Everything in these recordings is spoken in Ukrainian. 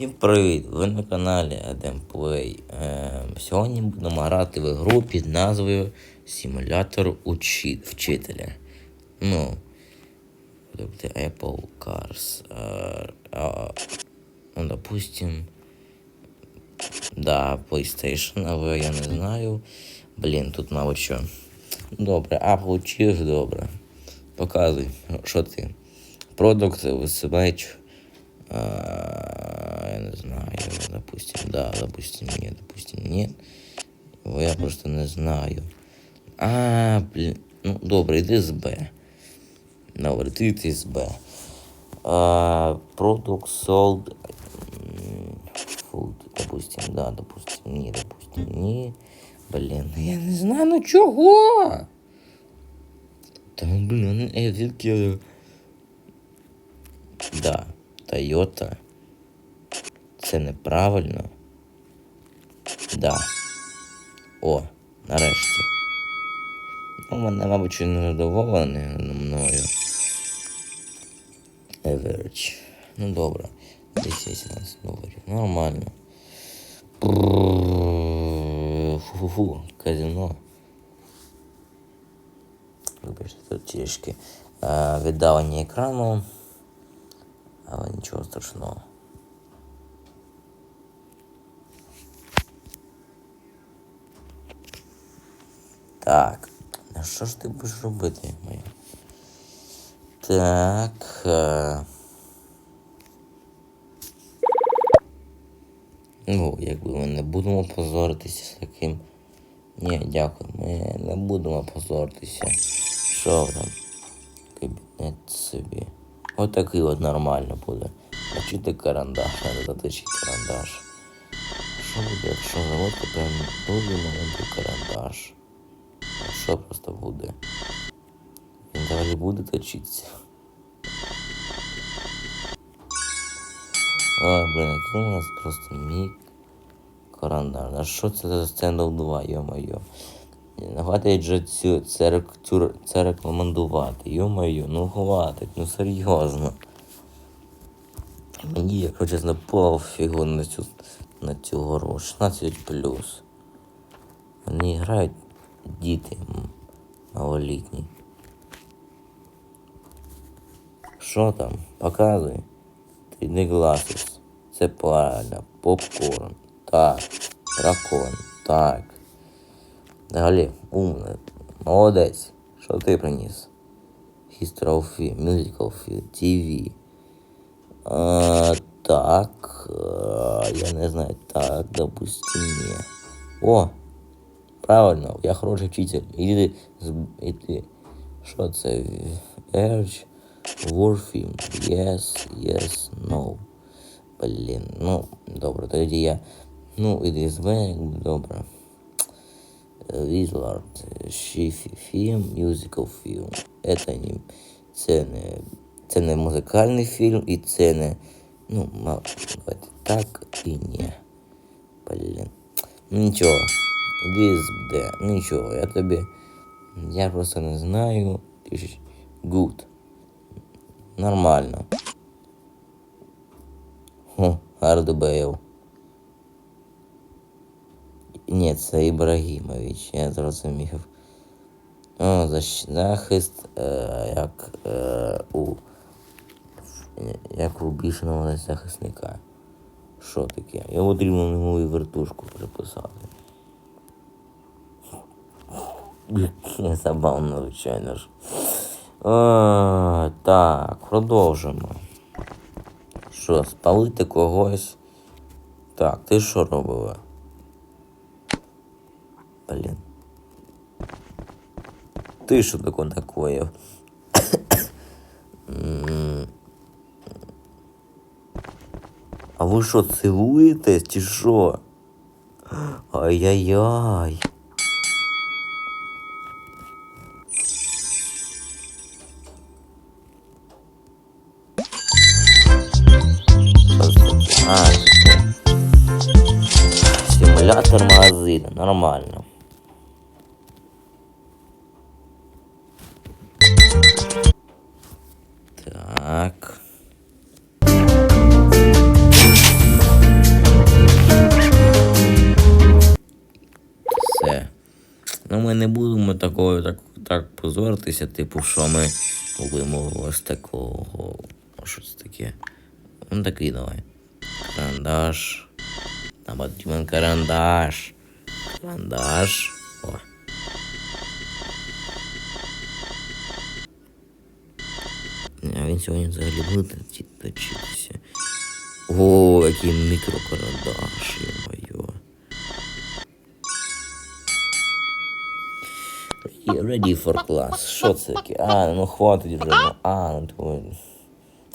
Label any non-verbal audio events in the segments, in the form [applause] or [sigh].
Всім привіт! Ви на каналі Ademplay. Е, сьогодні будемо грати в гру під назвою Симулятор учи... вчителя. Ну, тобто Apple Cars. Е, а, ну, допустим. Да, PlayStation, але я не знаю. Блін, тут, мабуть, що. Добре, а получиш добре. Показуй, що ти. Продукт висибач. А, я не знаю, допустим, да, допустим, нет, допустим, нет. Бо я просто не знаю. А, блін. Ну, добре, йди з Б. Добре, ти йди з Б. А, product sold. м, Food, допустим, да, допустим, ні, допустим, ні. Блін, я не знаю, ну чого? Та, блін, я звідки я... Да, Тойота. Це неправильно. Да. О, нарешті. Ну, мене, мабуть, не задоволений мною. Average. Ну добре. 10-17 доларів. Нормально. Фу-фу-фу. Казино. Вибачте, тут трішки е, віддалення екрану. Але нічого страшного. Так. А що ж ти будеш робити, моя? Так. Е... Ну, якби ми не будемо позоритися з таким. Ні, дякую, ми не будемо позоритися. Що там? Кабінет собі. Отакий от нормально буде. Точити карандаш, треба заточити карандаш. Що буде, якщо заводити прям дуже маленький карандаш? А що просто буде? Він далі буде точитися. А, блин, який у нас просто мій карандаш. А що це за стендал 2, йо-моє? Хватить же цю, це, рек- цю, це рекомендувати. Йо-моє, ну хватить, ну серйозно. Мені, якщо чесно, пофігу на цю, на цю гру. 16 плюс. Вони грають діти малолітні. Що там? Показуй. 3D Glasses. Це правильно. Попкорн. Так. Дракон. Так. Далі, умно. Молодець. Що ти приніс? History of Film, так. а, я не знаю. Так, допустим, ні. О! Правильно, я хороший вчитель. Іди, іди. Що це? Urge Warfim. Yes, yes, no. Блін, ну, добре, тоді я. Ну, іди з якби добре. Візлард, Шифі фільм, мюзикл фільм. Это не, це не, це не музикальний фільм і це не, ну, ма- давайте так і ні. Блін. Ну, Нічого. Іди з Д. Нічого, я тобі. Я просто не знаю. Ти ж Good. Нормально. Хо, Ардебейл. Ні, це Ібрагімович, я зрозумів. О, захист, е, як е, у як у бішеного захисника. Що таке? Я потрібно йому і вертушку приписати. Забавно, звичайно ж. Е, так, продовжимо. Що, спалити когось? Так, ти що робила? Блін. Ти що таке накоїв? М. А ви що, цілуєтесь чи що? Ай-яй-яй. Що це таке? А, це симулятор магазину, нормально. Так. Все. Ну ми не будемо такого так так позоритися, типу, що ми будемо ось такого. Щось таке. Ну такий давай. Карандаш. Там карандаш. Карандаш. О. він сьогодні взагалі буде точитися. О, який мікрокарандаш, йо-моє. Ready for class. Що це таке? А, ну хватить вже. ну, А, ну то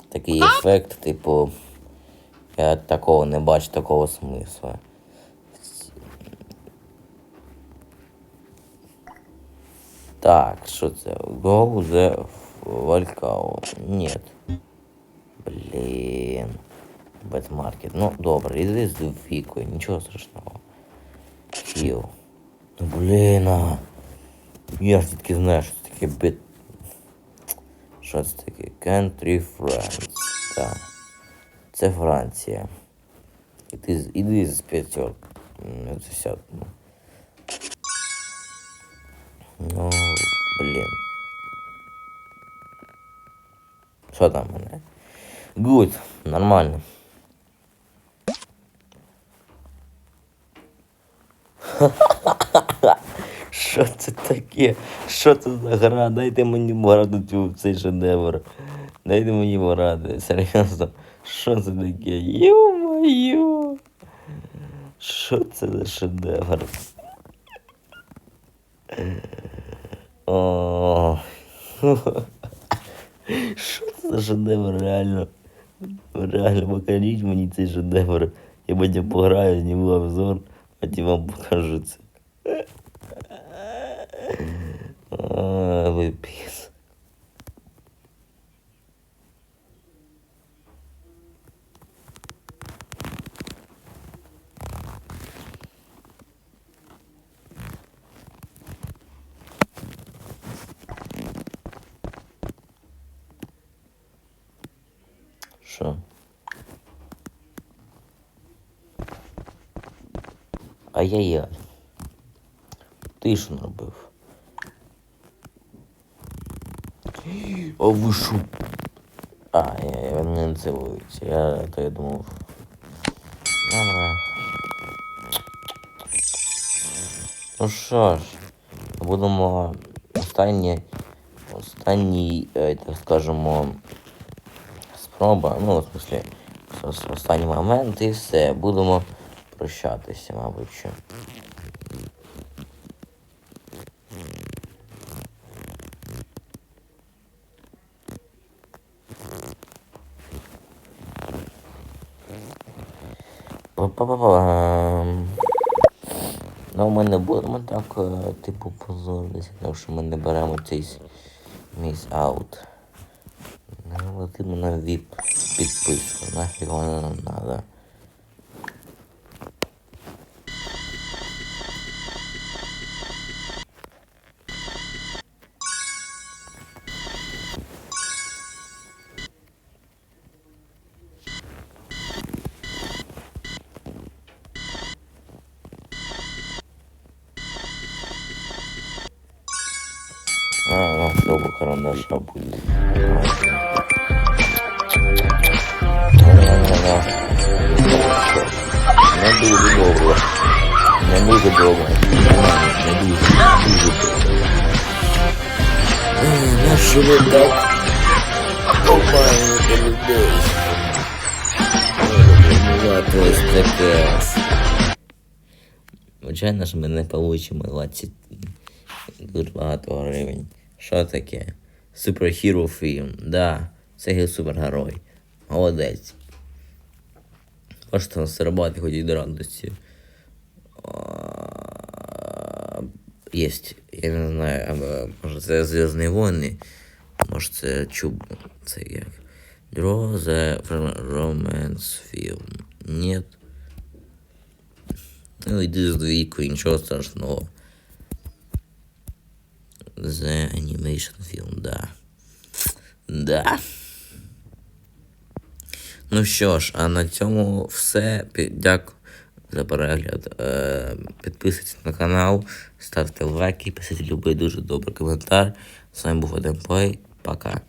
такий ефект, типу. Я такого не бачу такого смисла. Так, що це? Go the Валькао. Нет. Блін. Бетмаркет. Ну, добре, іди з вікою, нічого страшного. Хіл. Ну, блін, а. Я ж тільки знаю, що це таке бет. Що це таке? Country France. Так. Це Франція. Іди, з- іди з п'ятьох. м, Десят. Ну. ну, блін. Що там мене? Good, нормально. [laughs] Що це таке? Що це за гра? Дайте мені грати цю цей шедевр. Дайте мені грати. Серйозно. Що це таке? Ю-моє. Що це за шедевр? О. [laughs] Що це за шедевр, реально? Реально покажіть мені цей шедевр. Я потім пограю, зніму обзор, потім вам покажу це. А, ви піс. Що? Ай-яй-яй. Ти що наробив? А ви що? А, я, я мене не це вулиці. Я то я думав. Добре. Ну що ж, будемо останні, останній, е, так скажемо, Спроба, ну, в смысле, ос- останній момент і все. Будемо прощатися, мабуть. що. Ну, ми не будемо так, е, типу, позоритися, тому що ми не беремо цей міс аут. Не летимо на VIP підписку, нафіг вона нам надо. А, ну, чтобы карандаша будет. Не дуже добре. Не дуже добре. Не дуже, дуже добре. Ей, На що ви так обманюєте людей? Винувати ось таке. Звичайно ж, ми не получимо 20 дуже багато гривень. Що таке? Суперхіро фільм. Да, це супергерой. Молодець. Можете заробити хоч і до радості. А, Єсть. Я не знаю, може це Зв'язні війни, може це чуб. Це як. The romance film. Нет. Ну, йди з двійкою, нічого страшного. The Animation Film, да. Да. Ну що ж, а на цьому все. Дякую за перегляд. Е, підписуйтесь на канал, ставте лайки, пишіть любий дуже добрий коментар. З вами був Один Плей. Пока.